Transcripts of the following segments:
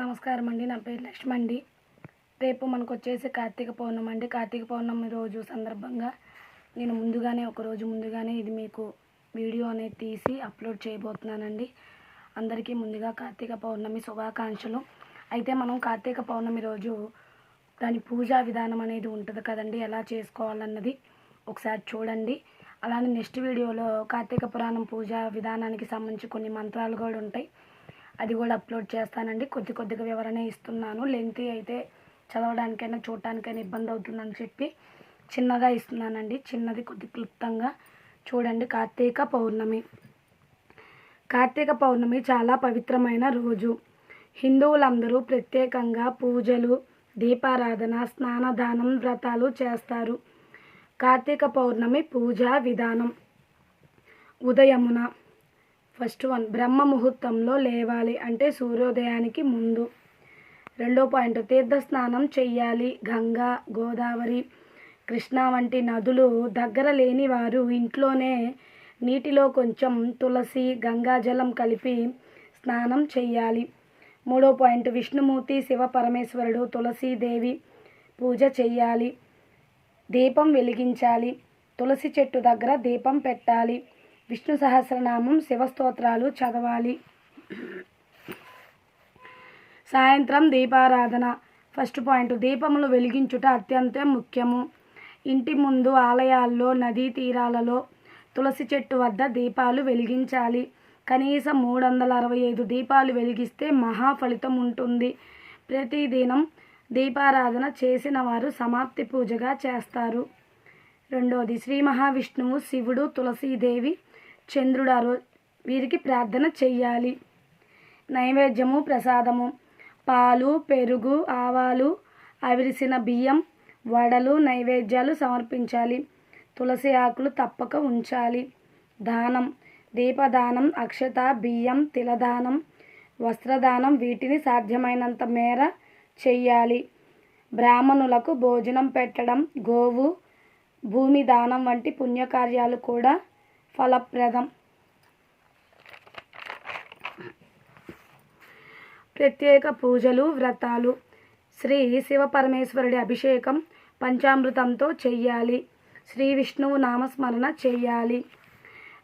నమస్కారం అండి నా పేరు లక్ష్మి అండి రేపు మనకు వచ్చేసి కార్తీక పౌర్ణమి అండి కార్తీక పౌర్ణమి రోజు సందర్భంగా నేను ముందుగానే ఒక రోజు ముందుగానే ఇది మీకు వీడియో అనేది తీసి అప్లోడ్ చేయబోతున్నానండి. అందరికీ ముందుగా కార్తీక పౌర్ణమి శుభాకాంక్షలు. అయితే మనం కార్తీక పౌర్ణమి రోజు దాని పూజా విధానం అనేది ఉంటుంది కదండి. ఎలా చేసుకోవాలన్నది ఒకసారి చూడండి. అలానే నెక్స్ట్ వీడియోలో కార్తీక పురాణం పూజా విధానానికి సంబంధించి కొన్ని మంత్రాలు కూడా ఉంటాయి. అది కూడా అప్లోడ్ చేస్తానండి. కొద్ది కొద్దిగా వివరణ ఇస్తున్నాను. లెంత్ అయితే చదవడానికైనా చూడటానికైనా ఇబ్బంది అవుతుందని చెప్పి చిన్నగా ఇస్తున్నానండి. చిన్నది కొద్ది క్లుప్తంగా చూడండి. కార్తీక పౌర్ణమి. కార్తీక పౌర్ణమి చాలా పవిత్రమైన రోజు. హిందువులందరూ ప్రత్యేకంగా పూజలు దీపారాధన స్నానదానం వ్రతాలు చేస్తారు. కార్తీక పౌర్ణమి పూజా విధానం. ఉదయమున ఫస్ట్ వన్ బ్రహ్మ ముహూర్తంలో లేవాలి అంటే సూర్యోదయానికి ముందు. రెండో పాయింట్ తీర్థ స్నానం చెయ్యాలి. గంగా గోదావరి కృష్ణ వంటి నదులు దగ్గర లేని వారు ఇంట్లోనే నీటిలో కొంచెం తులసి గంగాజలం కలిపి స్నానం చెయ్యాలి. మూడో పాయింట్ విష్ణుమూర్తి శివ పరమేశ్వరుడు తులసీదేవి పూజ చెయ్యాలి. దీపం వెలిగించాలి. తులసి చెట్టు దగ్గర దీపం పెట్టాలి. విష్ణు సహస్రనామం శివస్తోత్రాలు చదవాలి. సాయంత్రం దీపారాధన. ఫస్ట్ పాయింట్ దీపములు వెలిగించుట అత్యంత ముఖ్యము. ఇంటి ముందు ఆలయాల్లో నదీ తీరాలలో తులసి చెట్టు వద్ద దీపాలు వెలిగించాలి. కనీసం మూడు వందల అరవై ఐదు దీపాలు వెలిగిస్తే మహా ఫలితం ఉంటుంది. ప్రతిదినం దీపారాధన చేసిన వారు సమాప్తి పూజగా చేస్తారు. రెండోది శ్రీ మహావిష్ణువు శివుడు తులసీదేవి చంద్రుడు ఆ వీరికి ప్రార్థన చెయ్యాలి. నైవేద్యము ప్రసాదము పాలు పెరుగు ఆవాలు అవిరిసిన బియ్యం వడలు నైవేద్యాలు సమర్పించాలి. తులసి ఆకులు తప్పక ఉంచాలి. దానం దీపదానం అక్షత బియ్యం తిలదానం వస్త్రదానం వీటిని సాధ్యమైనంత మేర చెయ్యాలి. బ్రాహ్మణులకు భోజనం పెట్టడం గోవు భూమి దానం వంటి పుణ్యకార్యాలు కూడా ఫలప్రదం. ప్రత్యేక పూజలు వ్రతాలు. శ్రీ శివపరమేశ్వరుడి అభిషేకం పంచామృతంతో చెయ్యాలి. శ్రీ విష్ణువు నామస్మరణ చెయ్యాలి.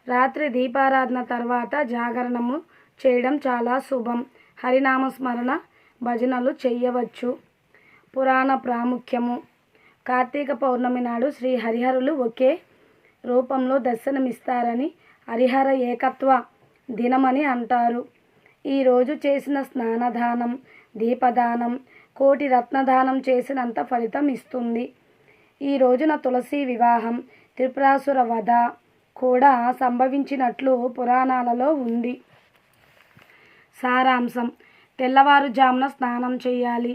రాత్రి దీపారాధన తర్వాత జాగరణము చేయడం చాలా శుభం. హరినామస్మరణ భజనలు చెయ్యవచ్చు. పురాణ ప్రాముఖ్యము. కార్తీక పౌర్ణమి నాడు శ్రీ హరిహరులు ఒకే రూపంలో దర్శనమిస్తారని హరిహర ఏకత్వ దినమని అంటారు. ఈరోజు చేసిన స్నానదానం దీపదానం కోటి రత్నదానం చేసినంత ఫలితం ఇస్తుంది. ఈ రోజున తులసి వివాహం త్రిపురాసుర వధ కూడా సంభవించినట్లు పురాణాలలో ఉంది. సారాంశం తెల్లవారుజామున స్నానం చేయాలి.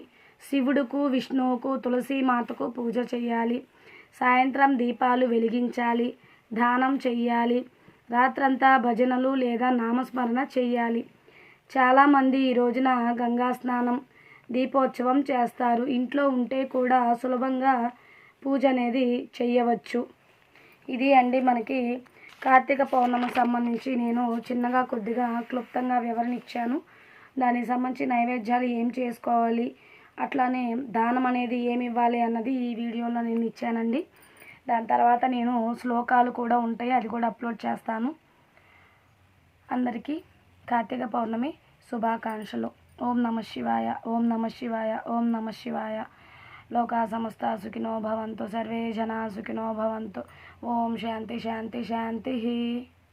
శివుడుకు విష్ణువుకు తులసీమాతకు పూజ చేయాలి. సాయంత్రం దీపాలు వెలిగించాలి దానం చెయ్యాలి రాత్రంతా భజనలు లేదా నామస్మరణ చెయ్యాలి. చాలామంది ఈ రోజున గంగా స్నానం దీపోత్సవం చేస్తారు. ఇంట్లో ఉంటే కూడా సులభంగా పూజ అనేది చెయ్యవచ్చు. ఇది అండి మనకి కార్తీక పౌర్ణమికి సంబంధించి నేను చిన్నగా కొద్దిగా క్లుప్తంగా వివరణ ఇచ్చాను. దానికి సంబంధించి నైవేద్యాలు ఏం చేసుకోవాలి అట్లానే దానం అనేది ఏమి ఇవ్వాలి అన్నది ఈ వీడియోలో నేను ఇచ్చానండి. దాని తర్వాత నేను శ్లోకాలు కూడా ఉంటాయి అది కూడా అప్లోడ్ చేస్తాను. అందరికీ కార్తీక పౌర్ణమి శుభాకాంక్షలు. ఓం నమ శివాయ ఓం నమ శివాయ ఓం నమ శివాయ. లోకా సమస్త సుఖినో భవంతు సర్వే జనా సుఖినో భవంతు. ఓం శాంతి శాంతి శాంతి.